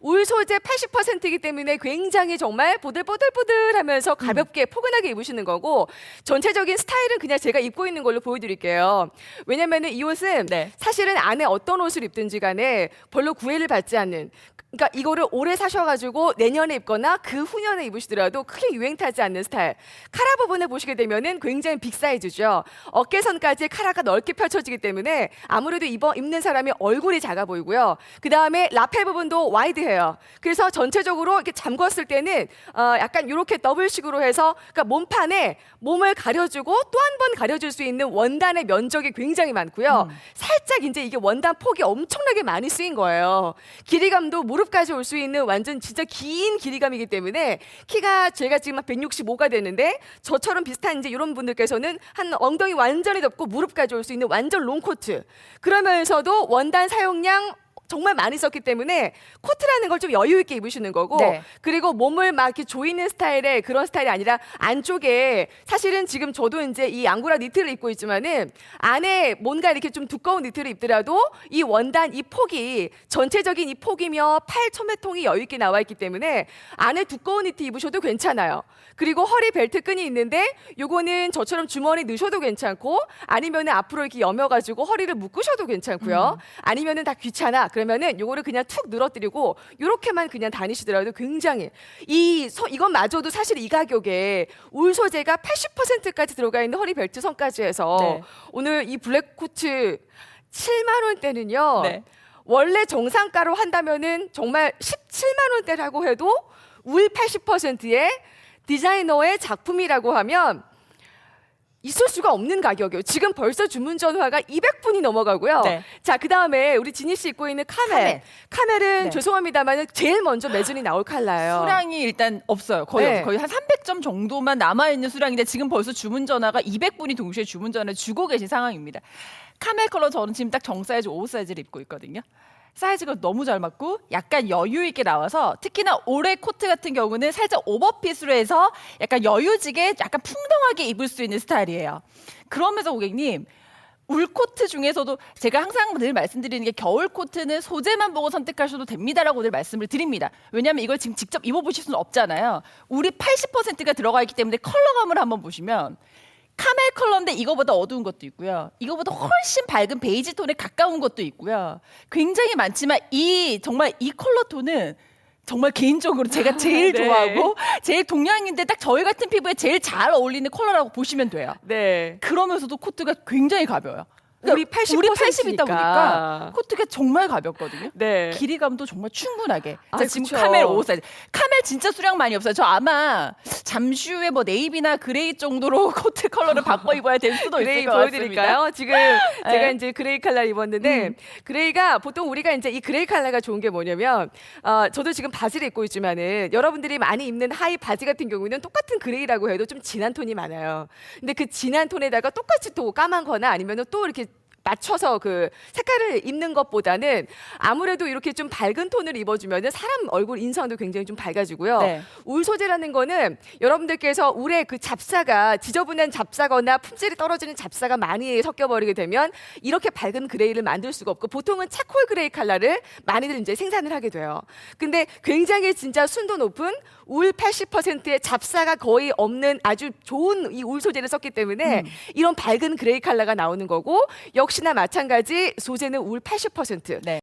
울 소재 80%이기 때문에 굉장히 정말 보들보들보들 하면서 가볍게 포근하게 입으시는 거고 전체적인 스타일은 그냥 제가 입고 있는 걸로 보여드릴게요. 왜냐면은 이 옷은 네. 사실은 안에 어떤 옷을 입든지 간에 별로 구애를 받지 않는 그러니까 이거를 오래 사셔가지고 내년에 입거나 그 후년에 입으시더라도 크게 유행 타지 않는 스타일. 카라 부분을 보시게 되면은 굉장히 빅 사이즈죠. 어깨선까지 카라가 넓게 펼쳐지기 때문에 아무래도 입어, 입는 사람이 얼굴이 작아 보이고요. 그 다음에 라펠 부분도 와이드해요. 그래서 전체적으로 이렇게 잠궜을 때는 어, 약간 이렇게 더블식으로 해서 그러니까 몸판에 몸을 가려주고 또 한 번 가려줄 수 있는 원단의 면적이 굉장히 많고요. 살짝 이제 이게 원단 폭이 엄청나게 많이 쓰인 거예요. 길이감도 무릎 까지 올 수 있는 완전 진짜 긴 길이감이기 때문에 키가 제가 지금 한 165가 되는데 저처럼 비슷한 이제 이런 분들께서는 한 엉덩이 완전히 덮고 무릎까지 올 수 있는 완전 롱코트. 그러면서도 원단 사용량 정말 많이 썼기 때문에 코트라는 걸 좀 여유 있게 입으시는 거고 네. 그리고 몸을 막 이렇게 조이는 스타일의 그런 스타일이 아니라 안쪽에 사실은 지금 저도 이제 이 앙구라 니트를 입고 있지만은 안에 뭔가 이렇게 좀 두꺼운 니트를 입더라도 이 원단 이 폭이 전체적인 이 폭이며 팔 소매통이 여유 있게 나와 있기 때문에 안에 두꺼운 니트 입으셔도 괜찮아요. 그리고 허리 벨트 끈이 있는데 요거는 저처럼 주머니 넣으셔도 괜찮고 아니면은 앞으로 이렇게 여며 가지고 허리를 묶으셔도 괜찮고요. 아니면은 다 귀찮아 그 러면은 요거를 그냥 툭 늘어뜨리고 요렇게만 그냥 다니시더라도 굉장히 이 서, 이것마저도 사실 이 가격에 울 소재가 80%까지 들어가 있는 허리 벨트 선까지 해서 네. 오늘 이 블랙 코트 7만 원대는요. 네. 원래 정상가로 한다면은 정말 17만 원대라고 해도 울 80%의 디자이너의 작품이라고 하면 있을 수가 없는 가격이에요. 지금 벌써 주문 전화가 200분이 넘어가고요. 네. 자, 그 다음에 우리 지니 씨 입고 있는 카멜. 카멜. 카멜 은 네. 죄송합니다만 제일 먼저 매진이 나올 칼라예요. 수량이 일단 없어요. 거의 네. 거의 한 300점 정도만 남아 있는 수량인데 지금 벌써 주문 전화가 200분이 동시에 주문 전화를 주고 계신 상황입니다. 카멜 컬러 저는 지금 딱 정 사이즈 5 사이즈를 입고 있거든요. 사이즈가 너무 잘 맞고 약간 여유 있게 나와서 특히나 올해 코트 같은 경우는 살짝 오버핏으로 해서 약간 여유지게 약간 풍성하게 입을 수 있는 스타일이에요. 그러면서 고객님 울 코트 중에서도 제가 항상 늘 말씀드리는 게 겨울 코트는 소재만 보고 선택하셔도 됩니다라고 늘 말씀을 드립니다. 왜냐하면 이걸 지금 직접 입어보실 수는 없잖아요. 울이 80%가 들어가 있기 때문에 컬러감을 한번 보시면 컬러인데 이거보다 어두운 것도 있고요. 이거보다 훨씬 밝은 베이지 톤에 가까운 것도 있고요. 굉장히 많지만 이 정말 이 컬러 톤은 정말 개인적으로 제가 제일 네. 좋아하고 제일 동양인데 딱 저희 같은 피부에 제일 잘 어울리는 컬러라고 보시면 돼요. 네. 그러면서도 코트가 굉장히 가벼워요. 우리 80% 우리 80 있다 니까. 보니까 코트가 정말 가볍거든요. 네. 길이감도 정말 충분하게. 아, 자, 지금. 카멜 5 사이즈. 카멜 진짜 수량 많이 없어요. 저 아마 잠시 후에 뭐 네이비나 그레이 정도로 코트 컬러를 바꿔 입어야 될 수도 있을 것 같습니다. 보여드릴까요? 지금 제가 네. 이제 그레이 칼라 입었는데 음. 그레이가 보통 우리가 이제 이 그레이 칼라가 좋은 게 뭐냐면 어, 저도 지금 바지를 입고 있지만은 여러분들이 많이 입는 하이 바지 같은 경우에는 똑같은 그레이라고 해도 좀 진한 톤이 많아요. 근데 그 진한 톤에다가 똑같이 또 까만거나 아니면은 또 이렇게 맞춰서 그 색깔을 입는 것보다는 아무래도 이렇게 좀 밝은 톤을 입어주면은 사람 얼굴 인상도 굉장히 좀 밝아지고요. 네. 울 소재라는 거는 여러분들께서 울의 그 잡사가 지저분한 잡사거나 품질이 떨어지는 잡사가 많이 섞여버리게 되면 이렇게 밝은 그레이를 만들 수가 없고 보통은 차콜 그레이 컬러를 많이들 이제 생산을 하게 돼요. 근데 굉장히 진짜 순도 높은 울 80%의 잡사가 거의 없는 아주 좋은 이 울 소재를 썼기 때문에 이런 밝은 그레이 컬러가 나오는 거고 역시나 마찬가지 소재는 울 80%. 네.